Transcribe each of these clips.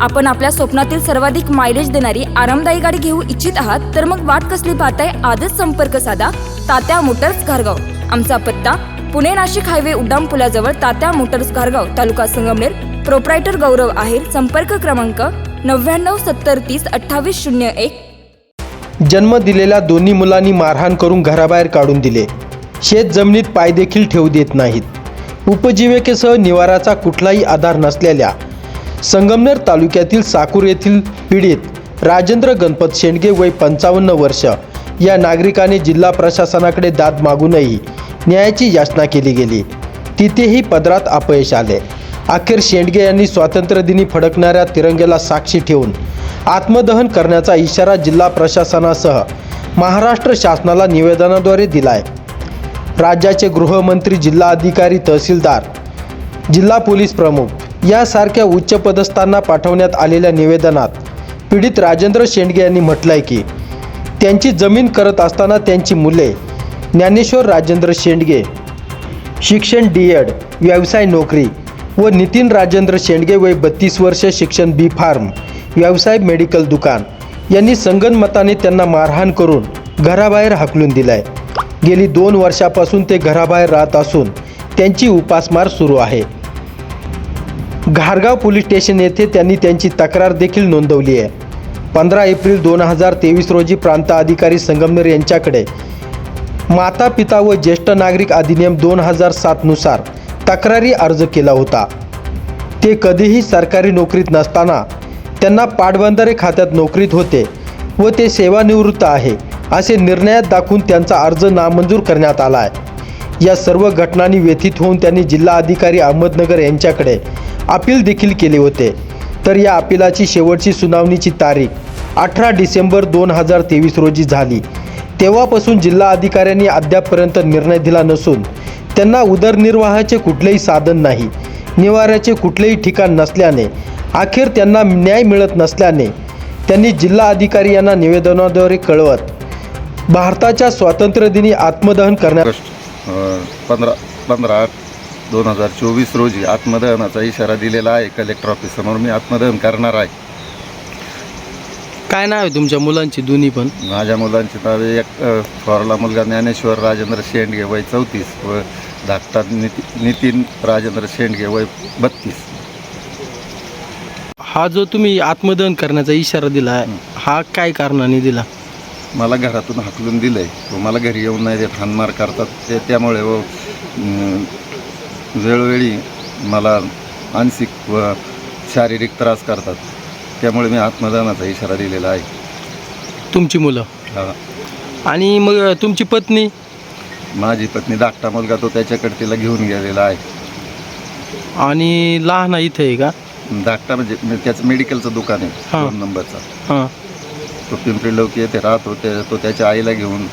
आपण आपल्या स्वप्नातील सर्वाधिक मायलेज देणारी आरामदायी गाडी घेऊ इच्छित आहात तर मग वाट कसली पाहताय? आजच संपर्क साधा. तात्या मोटर्स घारगाव. आमचा पत्ता पुणे नाशिक हायवे उड्डाण पुलाजवळ तात्या मोटर्स घारगाव तालुका संगमनेर. प्रोप्रायटर गौरव आहेर संपर्क क्रमांक नव्याण्णव सत्तर तीस अठ्ठावीस शून्य एक. जन्म दिलेल्या दोन्ही मुलांनी मारहाण करून घराबाहेर काढून दिले. शेत जमिनीत पाय देखील ठेवू देत नाहीत. उपजीविकेसह निवाराचा कुठलाही आधार नसलेल्या संगमनेर तालुक्यातील साकूर येथील पीडित राजेंद्र गणपत शेंडगे वय पंचावन्न वर्ष. या नागरिकाने जिल्हा प्रशासनाकडे दाद मागूनही न्यायाची याचना केली गेली. तिथेही पदरात अपयश आले. अखेर शेंडगे यांनी स्वातंत्र्यदिनी फडकणाऱ्या तिरंग्याला साक्षी ठेवून आत्मदहन करण्याचा इशारा जिल्हा प्रशासनासह महाराष्ट्र शासनाला निवेदनाद्वारे दिलाय. राज्याचे गृहमंत्री जिल्हा अधिकारी तहसीलदार जिल्हा पोलीस प्रमुख यासारख्या उच्चपदस्थांना पाठवण्यात आलेल्या निवेदनात पीडित राजेंद्र शेंडगे यांनी म्हटलंय की त्यांची जमीन करत असताना त्यांची मुले ज्ञानेश्वर राजेंद्र शेंडगे शिक्षण डी एड व्यवसाय नोकरी व नितीन राजेंद्र शेंडगे वय बत्तीस वर्ष शिक्षण बी फार्म व्यवसाय मेडिकल दुकान यांनी संगनमताने त्यांना मारहाण करून घराबाहेर हाकलून दिलाय. गेली दोन वर्षापासून ते घराबाहेर राहत असून त्यांची उपासमार सुरू आहे. घारगाव पोलीस स्टेशन येथे त्यांनी त्यांची तक्रार देखील नोंदवली आहे. पंधरा एप्रिल दोन हजार तेवीस रोजी प्रांत अधिकारी संगमनेर यांच्याकडे माता पिता व ज्येष्ठ नागरिक अधिनियम दोन हजार सातनुसार तक्रारी अर्ज केला होता. ते कधीही सरकारी नोकरीत नसताना त्यांना पाटबंधारे खात्यात नोकरीत होते व ते सेवानिवृत्त आहे असे निर्णयात दाखवून त्यांचा अर्ज नामंजूर करण्यात आला आहे. या सर्व घटनांनी व्यथित होऊन त्यांनी जिल्हाधिकारी अहमदनगर यांच्याकडे अपील देखील केले होते. तर या अपिलाची शेवटची सुनावणीची तारीख अठरा डिसेंबर दोन हजार तेवीस रोजी झाली. तेव्हापासून जिल्हा अधिकाऱ्यांनी अद्यापपर्यंत निर्णय दिला नसून त्यांना उदरनिर्वाहाचे कुठलेही साधन नाही. निवाऱ्याचे कुठलेही ठिकाण नसल्याने अखेर त्यांना न्याय मिळत नसल्याने त्यांनी जिल्हा अधिकारी यांना निवेदनाद्वारे कळवत भारताच्या स्वातंत्र्यदिनी आत्मदहन करण्यात पंधरा पंधरा दोन हजार चोवीस रोजी आत्मदहनाचा इशारा दिलेला आहे. कलेक्टर ऑफिससमोर मी आत्मदहन करणार आहे. काय नाव आहे तुमच्या मुलांची दोन्ही पण? माझ्या मुलांची नावे एक अ, थोरला मुलगा ज्ञानेश्वर राजेंद्र शेंडगे वय चौतीस व धाकटा निती नितीन राजेंद्र शेंडगे वय बत्तीस. हा जो तुम्ही आत्मदहन करण्याचा इशारा दिला आहे हा काय कारणाने दिला? मला घरातून हाकलून दिलं आहे मला घरी येऊन नाही देत हानमार करतात. ते त्यामुळे व अं, वेळोवेळी मला मानसिक व शारीरिक त्रास करतात. त्यामुळे मी आत्मदानाचा इशारा दिलेला आहे. तुमची मुलं? हा. आणि मग तुमची पत्नी? माझी पत्नी धाकटा मुलगा तो त्याच्याकडे तिला घेऊन गेलेला आहे. आणि लहान इथं आहे का? धाकटा म्हणजे त्याचं मेडिकलचं दुकान आहे हा. दोन नंबरचा. हां. तो पिंपरी लोक येथे राहतो ते तो त्याच्या आईला घेऊन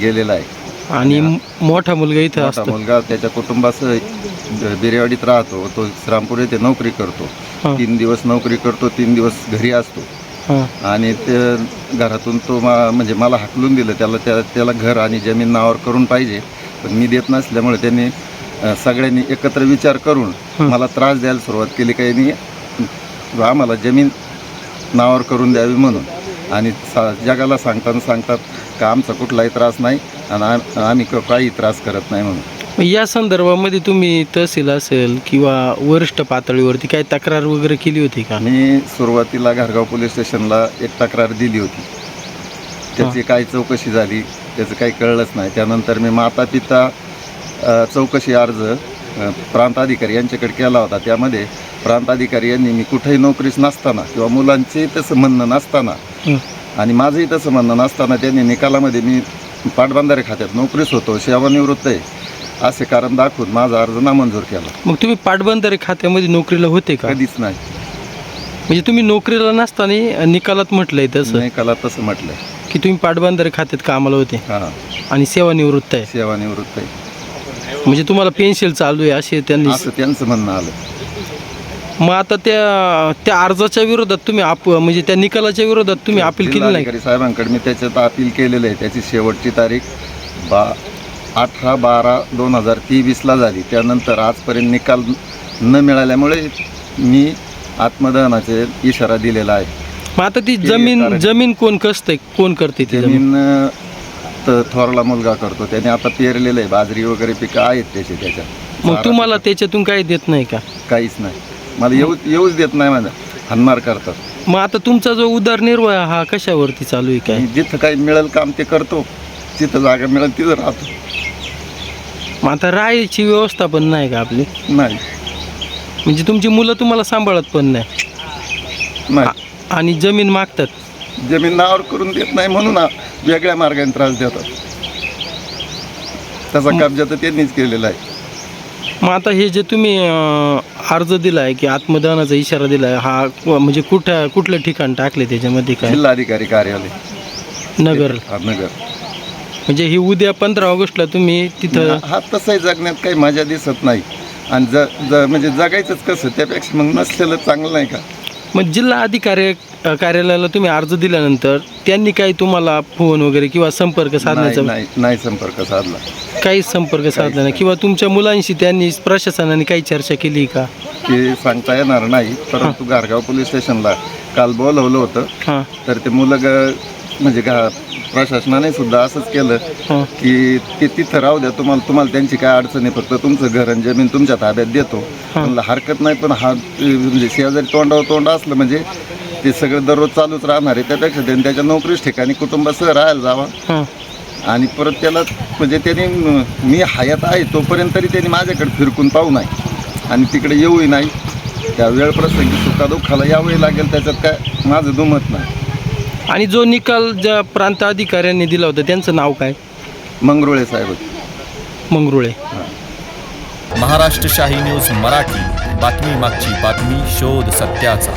गेलेला आहे. आणि मोठा मुलगा इथं मोठा असतो. मुलगा त्याच्या कुटुंबासह बिरेवाडीत राहतो. तो श्रामपूर येथे नोकरी करतो. तीन दिवस नोकरी करतो तीन दिवस घरी असतो. हां. आणि ते घरातून तो मा म्हणजे मला हाकलून दिलं. त्याला त्या त्याला घर आणि जमीन नावावर करून पाहिजे. पण मी देत नसल्यामुळे त्यांनी अ, सगळ्यांनी एकत्र विचार करून. मला त्रास द्यायला सुरुवात केली. काही यांनी आम्हाला जमीन नावावर करून द्यावी म्हणून. आणि सा जगाला सांगताना सांगतात का आमचा कुठलाही त्रास नाही. आणि आम- आम्ही काही त्रास करत नाही म्हणून. या संदर्भामध्ये तुम्ही तहसील असेल किंवा वरिष्ठ पातळीवरती काय तक्रार वगैरे केली होती का? मी सुरुवातीला घारगाव पोलीस स्टेशनला एक तक्रार दिली होती. त्याची काय चौकशी झाली त्याचं काही कळलंच नाही. त्यानंतर मी माता पिता चौकशी अर्ज अ, प्रांत अधिकारी यांच्याकडे केला होता. त्यामध्ये प्रांत अधिकारी यांनी मी कुठेही नोकरीस नसताना किंवा मुलांचे तसं म्हणणं नसताना. आणि माझंही तसं म्हणणं नसताना त्यांनी निकालामध्ये मी पाटबंधारे खात्यात नोकरीस होतो सेवानिवृत्त आहे. असे कारण दाखवून माझा अर्ज नामंजूर केला. मग तुम्ही पाटबंधारे खात्यामध्ये नोकरीला होते का? कधीच नाही. म्हणजे तुम्ही नोकरीला नसताना निकालात म्हटलंय तसं? निकाला तसं म्हटलंय. की तुम्ही पाटबंधारे खात्यात कामाला होते? हां. आणि सेवानिवृत्त आहे? सेवानिवृत्त आहे. म्हणजे तुम्हाला पेन्शन चालू आहे असे त्यांनी असं त्यांचं म्हणणं आलं. मग आता त्या त्या अर्जाच्या विरोधात तुम्ही आप म्हणजे त्या निकालाच्या विरोधात तुम्ही अपील केली नाही? जिल्हाधिकारी साहेबांकडे मी त्याच्यात अपील केलेलं आहे. त्याची शेवटची तारीख बा अठरा बारा दोन हजार तेवीसला झाली. त्यानंतर आजपर्यंत निकाल न मिळाल्यामुळे मी आत्मदहनाचे इशारा दिलेला आहे. मग आता ती जमीन कारण- जमीन कोण कसतंय? कोण करते ती जमीन? जमीन अं, तर थोरला मुलगा करतो. त्याने आता पेरलेलं आहे. बाजरी वगैरे पिकं आहेत त्याचे त्याच्यात. मग चारा तुम्हाला त्याच्यातून काही देत नाही का? काहीच नाही. मला येऊ येऊच देत नाही माझा. हनमार करतात. मग आता तुमचा जो उदरनिर्वाह हा कशावरती चालू आहे काय? जिथं काही मिळेल काम ते करतो. जिथं जागा मिळेल तिथं राहतो. मग आता राहायची व्यवस्था पण नाही का आपली? नाही. म्हणजे तुमची मुलं तुम्हाला सांभाळत पण नाही? नाही. आ- आणि जमीन मागतात? जमीन नावावर करून देत नाही म्हणून आ- वेगळ्या मार्गाने त्रास देतात. त्याचा कब्जा तर त्यांनीच केलेला आहे. मग आता हे जे तुम्ही अं, अर्ज दिलाय की आत्मदानाचा इशारा दिलाय. हा क- म्हणजे कुठं कुठलं ठिकाण टाकले त्याच्यामध्ये काय? जिल्हाधिकारी कार्यालय. नगर. हा, नगर. म्हणजे ही उद्या पंधरा ऑगस्टला तुम्ही तिथं हा तसंही जगण्यात काही मजा दिसत नाही. आणि ज ज म्हणजे जगायचंच कसं त्यापेक्षा मग नसलेलं चांगलं नाही का? मग जिल्हा अधिकारी कार्यालयाला तुम्ही अर्ज दिल्यानंतर त्यांनी काही तुम्हाला फोन वगैरे किंवा संपर्क नाही साधण्याचा नाही नाही संपर्क साधला. काहीच संपर्क साधला नाही. किंवा तुमच्या मुलांशी त्यांनी प्रशासनाने काही चर्चा केली का? ते सांगता येणार नाही परंतु गारगाव पोलीस स्टेशनला काल बोलवलं होतं. हां. तर ते मुलं ग म्हणजे गा प्रशासनाने सुद्धा असंच केलं की ते तिथं राहू द्या तुम्हाला तुम्हाला त्यांची काय अडचण आहे फक्त तुमचं घर आणि जमीन तुमच्या ताब्यात देतो. म्हणलं हरकत नाही पण हा म्हणजे शेजारी तोंडावर तोंड असलं म्हणजे ते सगळं दररोज चालूच राहणार आहे. त्यापेक्षा त्यांनी त्याच्या नोकरीच ठिकाणी कुटुंबासह राहायला जावा. आणि परत त्याला म्हणजे त्यांनी म- हयात आहे तोपर्यंत तरी त्यांनी माझ्याकडे फिरकून पाहू नाही आणि तिकडे येऊही नाही. त्या वेळ प्रसंगी सुखादुःखाला यावंही लागेल त्याच्यात काय माझं दुमत नाही. आणि जो निकाल ज्या प्रांत अधिकाऱ्यांनी दिला होता त्यांचं नाव काय? मंगरुळे साहेब. होते. मंगरुळे. महाराष्ट्र शाही न्यूज मराठी. बातमी मागची बातमी शोध सत्याचा.